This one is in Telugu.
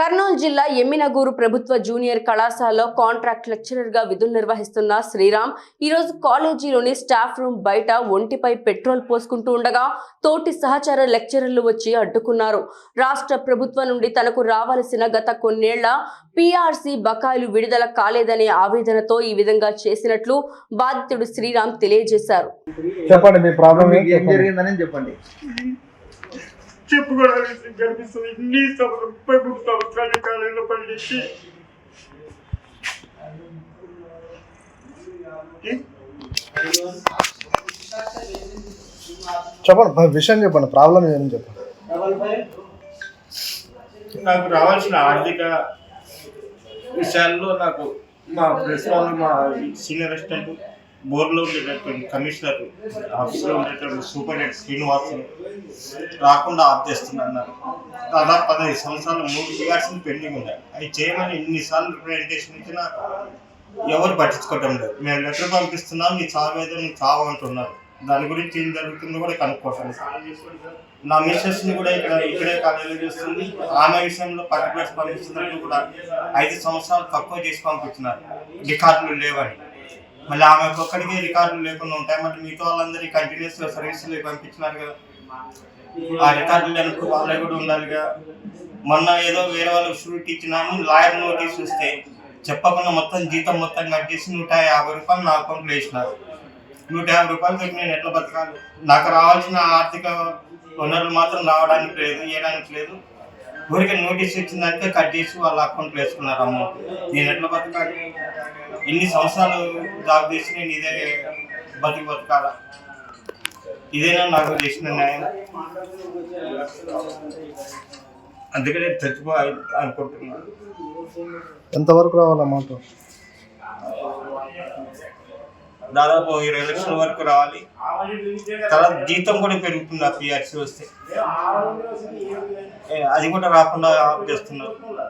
కర్నూలు జిల్లా ఎమ్మినగూరు ప్రభుత్వ జూనియర్ కళాశాలలో కాంట్రాక్ట్ లెక్చరర్గా విధులు నిర్వహిస్తున్న శ్రీరామ్ ఈరోజు కాలేజీలోని స్టాఫ్ రూమ్ బయట ఒంటిపై పెట్రోల్ పోసుకుంటూ ఉండగా తోటి సహచర లెక్చరర్లు వచ్చి అడ్డుకున్నారు. రాష్ట్ర ప్రభుత్వం నుండి తనకు రావాల్సిన గత కొన్నేళ్ళ పీఆర్సీ బకాయిలు విడుదల కాలేదనే ఆవేదనతో ఈ విధంగా చేసినట్లు బాధితుడు శ్రీరామ్ తెలియజేశారు. చెప్పండి మీ ప్రాబ్లం మీకు ఏం జరిగిందని చెప్పండి. చెప్పుకోవడానికి కనిపిస్తుంది ఇన్ని సంవత్సరం సంవత్సరాల కాలంలో పనిచేసి చెప్పండి విషయం చెప్పండి ప్రాబ్లం ఏమని చెప్పండి? నాకు రావాల్సిన ఆర్థిక విషయాల్లో నాకు మా ప్రెస్ వాళ్ళు మా సీనియర్ అసిస్టెంట్ బోర్డులో ఉండేటటువంటి కమిషనర్ ఆఫీస్లో ఉండేటువంటి సూపరింటెండెంట్ శ్రీనివాస్ రాకుండా ఆఫ్ చేస్తున్నారు దాదాపు పదహైదు సంవత్సరాలు మూడు చేయాల్సిన పెండింగ్ ఉన్నాయి. అవి చేయమని ఎన్నిసార్లు ప్రజెంటేషన్ ఇచ్చినా ఎవరు పట్టించుకోవటం లేదు. మేము లెటర్ పంపిస్తున్నాం నీ చావేదో నీ చావు అంటున్నారు. దాని గురించి ఏం జరుగుతుందో కూడా కనుక్కోవటం నా మిస్సెస్ కూడా ఇక్కడ ఇక్కడే కాలేజీలో చేస్తుంది ఆమె విషయంలో పర్టికులర్స్ పంపిస్తున్నట్టు కూడా ఐదు సంవత్సరాలు తక్కువ చేసి పంపించినారు. రికార్డులు లేవని. మళ్ళీ ఆమె ఒక్కడికి రికార్డులు లేకుండా ఉంటాయి. మళ్ళీ మిగతా వాళ్ళందరికీ కంటిన్యూస్గా సర్వీసులు పంపించినారు కదా. ఆ రికార్డులు వెనక వాళ్ళవి కూడా ఉండాలిగా. మొన్న ఏదో వేరే వాళ్ళకి షూరిటీ ఇచ్చినాము లాయర్ నోటీస్ వస్తే చెప్పకుండా మొత్తం జీతం మొత్తం కట్ చేసి నూట యాభై రూపాయలు నా అకౌంట్లో వేసినారు. నూట యాభై రూపాయలతో నేను ఎట్లా బతకాలి? నాకు రావాల్సిన ఆర్థిక వనరులు మాత్రం రావడానికి లేదు వేయడానికి లేదు. ఊరికి నోటీస్ ఇచ్చిందంటే కట్ చేసి వాళ్ళ అకౌంట్లో వేసుకున్నారు అమౌంట్ నేను ఎట్లా బతకాలి? ఎన్ని సంవత్సరాలు జాబ్ చేసి నేను ఇదే బతికి బతకాలా? ఇదేనా నాకు చేసిన న్యాయం? అందుకనే చచ్చిపో అనుకుంటున్నాను ఎంతవరకు రావాలి అమౌంట్? దాదాపు ఇరవై లక్షల వరకు రావాలి. తర్వాత జీతం కూడా పెరుగుతుంది ఆ పిఆర్సీ వస్తే. అది కూడా రాకుండా ఆఫ్ చేస్తున్నారు.